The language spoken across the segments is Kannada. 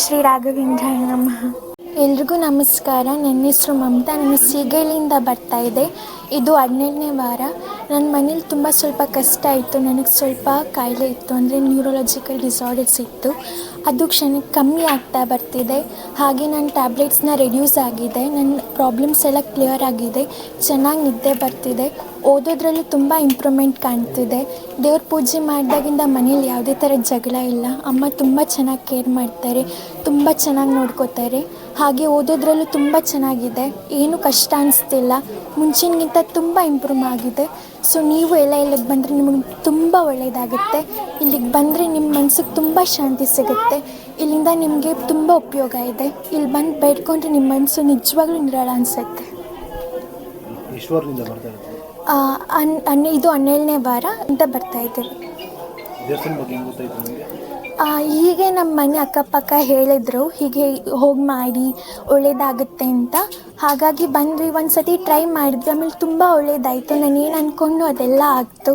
ಶ್ರೀ ರಾಘವೇಂದ್ರಾಯ ನಮಃ ಎಲ್ರಿಗೂ ನಮಸ್ಕಾರ. ನನ್ನ ಹೆಸರು ಮಮತಾ. ನಾನು ಸೀಗೆಳಿಂದ ಬರ್ತಾ ಇದೆ. ಇದು ಹದಿನೇಳನೇ ವಾರ. ನನ್ನ ಮನೇಲಿ ತುಂಬ ಸ್ವಲ್ಪ ಕಷ್ಟ ಇತ್ತು. ನನಗೆ ಸ್ವಲ್ಪ ಕಾಯಿಲೆ ಇತ್ತು. ಅಂದರೆ ನ್ಯೂರೋಲಾಜಿಕಲ್ ಡಿಸಾರ್ಡರ್ಸ್ ಇತ್ತು. ಅದು ಕ್ಷಣಕ್ಕೆ ಕಮ್ಮಿ ಆಗ್ತಾ ಬರ್ತಿದೆ. ಹಾಗೆ ನನ್ನ ಟ್ಯಾಬ್ಲೆಟ್ಸ್ನ ರೆಡ್ಯೂಸ್ ಆಗಿದೆ. ನನ್ನ ಪ್ರಾಬ್ಲಮ್ಸ್ ಎಲ್ಲ ಕ್ಲಿಯರ್ ಆಗಿದೆ. ಚೆನ್ನಾಗಿ ನಿದ್ದೆ ಬರ್ತಿದೆ. ಓದೋದ್ರಲ್ಲೂ ತುಂಬ ಇಂಪ್ರೂವ್ಮೆಂಟ್ ಕಾಣ್ತಿದೆ. ದೇವ್ರ ಪೂಜೆ ಮಾಡಿದಾಗಿಂದ ಮನೇಲಿ ಯಾವುದೇ ಥರ ಜಗಳ ಇಲ್ಲ. ಅಮ್ಮ ತುಂಬ ಚೆನ್ನಾಗಿ ಕೇರ್ ಮಾಡ್ತಾರೆ. ತುಂಬ ಚೆನ್ನಾಗಿ ನೋಡ್ಕೋತಾರೆ. ಹಾಗೆ ಓದೋದ್ರಲ್ಲೂ ತುಂಬ ಚೆನ್ನಾಗಿದೆ. ಏನು ಕಷ್ಟ ಅನಿಸ್ತಿಲ್ಲ. ಮುಂಚಿನಗಿಂತ ತುಂಬ ಇಂಪ್ರೂವ್ ಆಗಿದೆ. ಸೊ ನೀವು ಎಲ್ಲ ಇಲ್ಲಿಗೆ ಬಂದರೆ ನಿಮಗೆ ತುಂಬ ಒಳ್ಳೆಯದಾಗುತ್ತೆ ಇಲ್ಲಿಗೆ ಬಂದರೆ ನಿಮ್ಮ ಮನಸ್ಸಿಗೆ ತುಂಬ ಶಾಂತಿ ಸಿಗುತ್ತೆ. ಇಲ್ಲಿಂದ ನಿಮಗೆ ತುಂಬ ಉಪಯೋಗ ಇದೆ. ಇಲ್ಲಿ ಬಂದು ಬೇಡ್ಕೊಂಡ್ರೆ ನಿಮ್ಮ ಮನಸ್ಸು ನಿಜವಾಗ್ಲೂ ನಿರಾಳ ಅನಿಸುತ್ತೆ. ಅನ್ ಇದು ಹನ್ನೆರಡನೇ ವಾರ ಅಂತ ಬರ್ತಾ ಇದ್ದೀವಿ. ಹೆಂಗೆ ನಮ್ಮ ಮನೆ ಅಕ್ಕಪಕ್ಕ ಹೇಳಿದರು, ಹೀಗೆ ಹೋಗಿ ಮಾಡಿ, ಒಳ್ಳೇದಾಗುತ್ತೆ ಅಂತ. ಹಾಗಾಗಿ ಬಂದ್ವಿ ಒಂದು ಸತಿ ಟ್ರೈ ಮಾಡಿದ್ವಿ. ಆಮೇಲೆ ತುಂಬ ಒಳ್ಳೇದಾಯಿತು. ನಾನು ಏನು ಅಂದ್ಕೊಂಡು ಅದೆಲ್ಲ ಆಗ್ತು.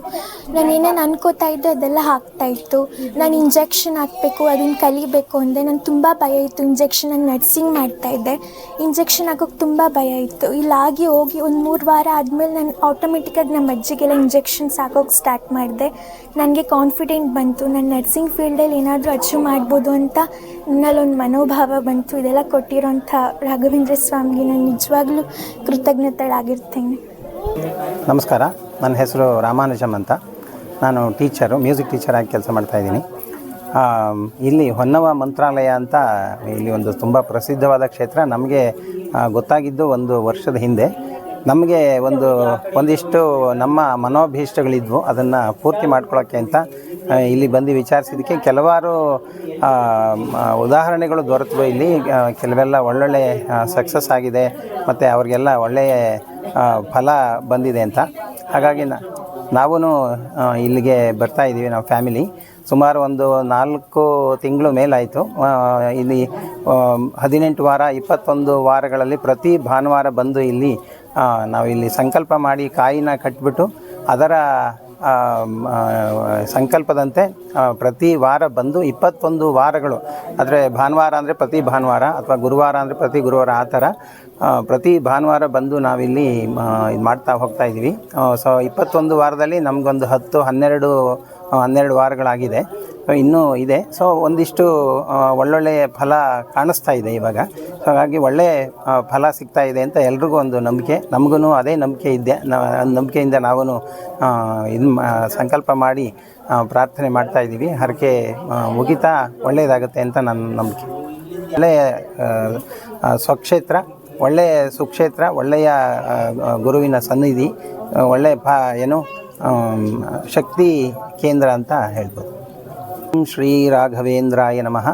ನಾನು ಏನೇನು ಅನ್ಕೋತಾ ಇದ್ದೆ ಅದೆಲ್ಲ ಆಗ್ತಾಯಿತ್ತು ನಾನು ಇಂಜೆಕ್ಷನ್ ಹಾಕಬೇಕು ಅದನ್ನು ಕಲಿಬೇಕು ಅಂದೆ. ನಾನು ತುಂಬ ಭಯ ಇತ್ತು. ಇಂಜೆಕ್ಷನ್ ನಾನು ನರ್ಸಿಂಗ್ ಮಾಡ್ತಾಯಿದ್ದೆ ಇಂಜೆಕ್ಷನ್ ಹಾಕೋಕೆ ತುಂಬ ಭಯ ಇತ್ತು. ಇಲ್ಲಾಗಿ ಹೋಗಿ ಒಂದು ಮೂರು ವಾರ ಆದಮೇಲೆ ನಾನು ಆಟೋಮೆಟಿಕ್ಕಾಗಿ ನಮ್ಮ ಅಜ್ಜಿಗೆಲ್ಲ ಇಂಜೆಕ್ಷನ್ಸ್ ಹಾಕೋಕೆ ಸ್ಟಾರ್ಟ್ ಮಾಡಿದೆ. ನನಗೆ ಕಾನ್ಫಿಡೆಂಟ್ ಬಂತು. ನಾನು ನರ್ಸಿಂಗ್ ಫೀಲ್ಡಲ್ಲಿ ಏನಾದರೂ ಅಚೀವ್ ಮಾಡ್ಬೋದು ಅಂತ ನನ್ನಲ್ಲೊಂದು ಮನೋಭಾವ ಬಂತು. ಇದೆಲ್ಲ ಕೊಟ್ಟಿರೋಂಥ ರಾಘವೇಂದ್ರ ಸ್ವಾಮಿಗೆ ನಾನು ನಿಜವಾಗ್ಲೂ ಕೃತಜ್ಞತೆಳಾಗಿರ್ತೇನೆ ನಮಸ್ಕಾರ. ನನ್ನ ಹೆಸರು ರಾಮಾನುಜಮ್ ಅಂತ. ನಾನು ಟೀಚರು, ಮ್ಯೂಸಿಕ್ ಟೀಚರಾಗಿ ಕೆಲಸ ಮಾಡ್ತಾಯಿದ್ದೀನಿ ಇಲ್ಲಿ ಹೊನ್ನವ ಮಂತ್ರಾಲಯ ಅಂತ ಇಲ್ಲಿ ಒಂದು ತುಂಬ ಪ್ರಸಿದ್ಧವಾದ ಕ್ಷೇತ್ರ. ನಮಗೆ ಗೊತ್ತಾಗಿದ್ದು ಒಂದು ವರ್ಷದ ಹಿಂದೆ. ನಮಗೆ ಒಂದು, ಒಂದಿಷ್ಟು ನಮ್ಮ ಮನೋಭೀಷ್ಟಗಳಿದ್ವು. ಅದನ್ನು ಪೂರ್ತಿ ಮಾಡ್ಕೊಳ್ಳೋಕ್ಕೆ ಅಂತ ಇಲ್ಲಿ ಬಂದು ವಿಚಾರಿಸಿದ್ದಕ್ಕೆ ಕೆಲವಾರು ಉದಾಹರಣೆಗಳು ದೊರೆತವು ಇಲ್ಲಿ ಕೆಲವೆಲ್ಲ ಒಳ್ಳೊಳ್ಳೆ ಸಕ್ಸಸ್ ಆಗಿದೆ ಮತ್ತು ಅವ್ರಿಗೆಲ್ಲ ಒಳ್ಳೆಯ ಫಲ ಬಂದಿದೆ ಅಂತ. ಹಾಗಾಗಿ ನಾವೂ ಇಲ್ಲಿಗೆ ಬರ್ತಾ ಇದ್ದೀವಿ ನಾವು ಫ್ಯಾಮಿಲಿ ಸುಮಾರು ಒಂದು ನಾಲ್ಕು ತಿಂಗಳು ಮೇಲಾಯಿತು. ಇಲ್ಲಿ ಹದಿನೆಂಟು ವಾರ, ಇಪ್ಪತ್ತೊಂದು ವಾರಗಳಲ್ಲಿ ಪ್ರತಿ ಭಾನುವಾರ ಬಂದು ಇಲ್ಲಿ ನಾವು ಇಲ್ಲಿ ಸಂಕಲ್ಪ ಮಾಡಿ ಕಾಯಿನ ಕಟ್ಬಿಟ್ಟು ಅದರ ಸಂಕಲ್ಪದಂತೆ ಪ್ರತಿ ವಾರ ಬಂದು ಇಪ್ಪತ್ತೊಂದು ವಾರಗಳು ಅಂದರೆ ಭಾನುವಾರ ಅಂದರೆ ಪ್ರತಿ ಭಾನುವಾರ ಅಥವಾ ಗುರುವಾರ ಅಂದರೆ ಪ್ರತಿ ಗುರುವಾರ ಆ ಥರ ಪ್ರತಿ ಭಾನುವಾರ ಬಂದು ನಾವಿಲ್ಲಿ ಇದು ಮಾಡ್ತಾ ಹೋಗ್ತಾ ಇದ್ದೀವಿ. ಸೊ ಇಪ್ಪತ್ತೊಂದು ವಾರದಲ್ಲಿ ನಮಗೊಂದು ಹತ್ತು, ಹನ್ನೆರಡು ಹನ್ನೆರಡು ವಾರಗಳಾಗಿದೆ. ಇನ್ನೂ ಇದೆ. ಸೊ ಒಂದಿಷ್ಟು ಒಳ್ಳೊಳ್ಳೆಯ ಫಲ ಕಾಣಿಸ್ತಾ ಇದೆ ಇವಾಗ. ಸೊ ಹಾಗಾಗಿ ಒಳ್ಳೆಯ ಫಲ ಸಿಗ್ತಾ ಇದೆ ಅಂತ ಎಲ್ರಿಗೂ ಒಂದು ನಂಬಿಕೆ. ನಮಗೂ ಅದೇ ನಂಬಿಕೆ ಇದೆ. ನಂಬಿಕೆಯಿಂದ ನಾವು ಇದು ಸಂಕಲ್ಪ ಮಾಡಿ ಪ್ರಾರ್ಥನೆ ಮಾಡ್ತಾ ಇದ್ದೀವಿ. ಹರಕೆ ಮುಗಿತಾ ಒಳ್ಳೆಯದಾಗುತ್ತೆ ಅಂತ ನನ್ನ ನಂಬಿಕೆ. ಒಳ್ಳೆಯ ಸ್ವಕ್ಷೇತ್ರ ಒಳ್ಳೆಯ ಸುಕ್ಷೇತ್ರ, ಒಳ್ಳೆಯ ಗುರುವಿನ ಸನ್ನಿಧಿ ಒಳ್ಳೆಯ ಭಾ ಏನು ಶಕ್ತಿ ಕೇಂದ್ರ ಅಂತ ಹೇಳ್ಬೋದು. ಶ್ರೀ ರಾಘವೇಂದ್ರಾಯ ನಮಃ.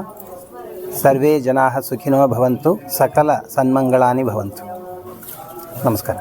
ಸರ್ವೇ ಜನಾ ಸುಖಿನೋ ಭವಂತು ಸಕಲ ಸನ್ಮಂಗಳಾನಿ ಭವಂತು. ನಮಸ್ಕಾರ.